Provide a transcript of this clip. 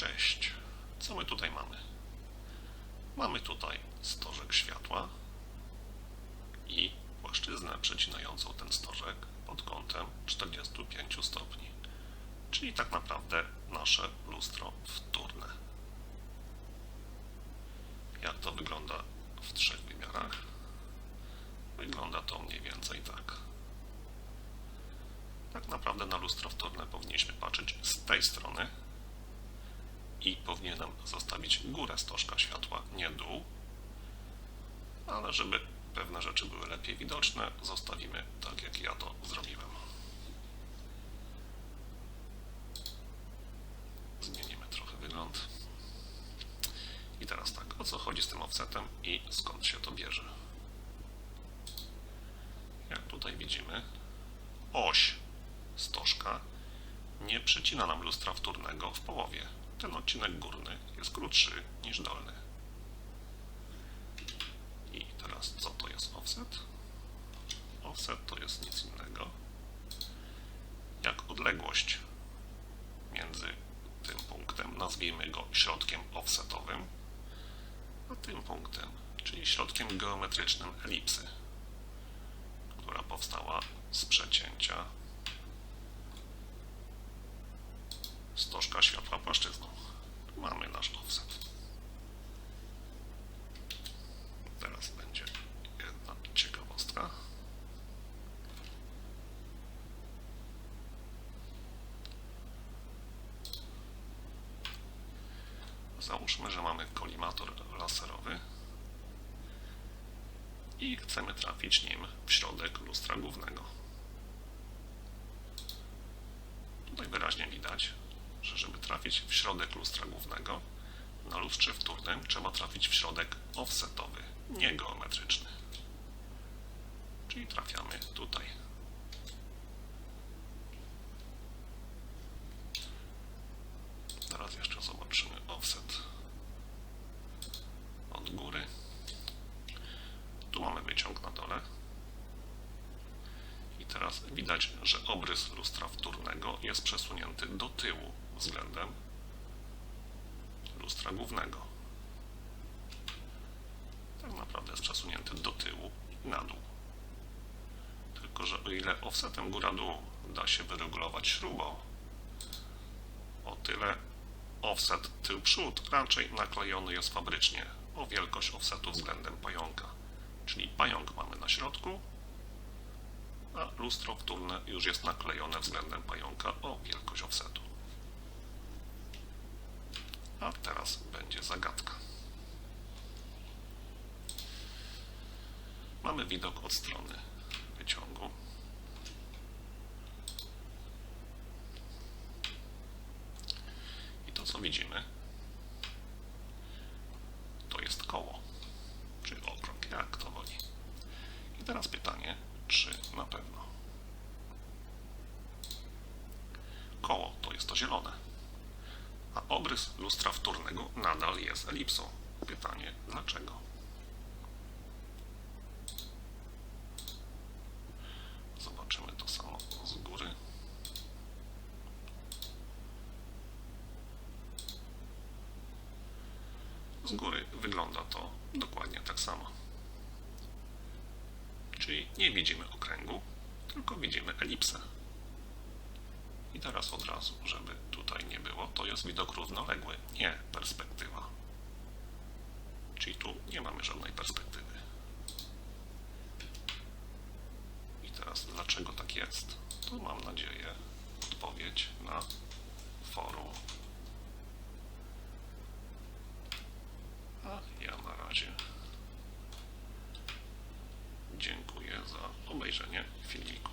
Cześć. Co my tutaj mamy? Mamy tutaj stożek światła i płaszczyznę przecinającą ten stożek pod kątem 45 stopni. Czyli tak naprawdę nasze lustro wtórne. Jak to wygląda w trzech wymiarach? Wygląda to mniej więcej tak. Tak naprawdę na lustro wtórne powinniśmy patrzeć z tej strony i powinienem zostawić górę stożka światła, nie dół. Ale żeby pewne rzeczy były lepiej widoczne, zostawimy tak, jak ja to zrobiłem. Zmienimy trochę wygląd. I teraz tak, o co chodzi z tym offsetem i skąd się to bierze? Jak tutaj widzimy, oś stożka nie przecina nam lustra wtórnego w połowie. Ten odcinek górny jest krótszy niż dolny. I teraz co to jest offset? Offset to jest nic innego jak odległość między tym punktem, nazwijmy go środkiem offsetowym, a tym punktem, czyli środkiem geometrycznym elipsy, która powstała z przecięcia stożka światła płaszczyzną. Tu mamy nasz offset. Teraz będzie jedna ciekawostka. Załóżmy, że mamy kolimator laserowy i chcemy trafić nim w środek lustra głównego. Tutaj wyraźnie widać, że żeby trafić w środek lustra głównego, na lustrze wtórnym trzeba trafić w środek offsetowy, nie geometryczny. Czyli trafiamy tutaj. Teraz jeszcze zobaczymy offset od góry. Tu mamy wyciąg na dole. I widać, że obrys lustra wtórnego jest przesunięty do tyłu względem lustra głównego. Tak naprawdę jest przesunięty do tyłu i na dół. Tylko, że o ile offsetem góra-dół da się wyregulować śrubą, o tyle offset tył-przód raczej naklejony jest fabrycznie o wielkość offsetu względem pająka. Czyli pająk mamy na środku, a lustro wtórne już jest naklejone względem pająka o wielkość offsetu. A teraz będzie zagadka. Mamy widok od strony wyciągu. I to co widzimy, to jest koło, czy okrąg, jak to woli. I teraz pytanie, czy na pewno. Koło to jest to zielone, a obrys lustra wtórnego nadal jest elipsą. Pytanie, dlaczego? Zobaczymy to samo z góry. Z góry wygląda to dokładnie tak samo. Czyli nie widzimy okręgu, tylko widzimy elipsę. I teraz od razu, żeby tutaj nie było, to jest widok równoległy, nie perspektywa. Czyli tu nie mamy żadnej perspektywy. I teraz dlaczego tak jest? To mam nadzieję odpowiedź na forum. A ja na razie obejrzenie filmiku.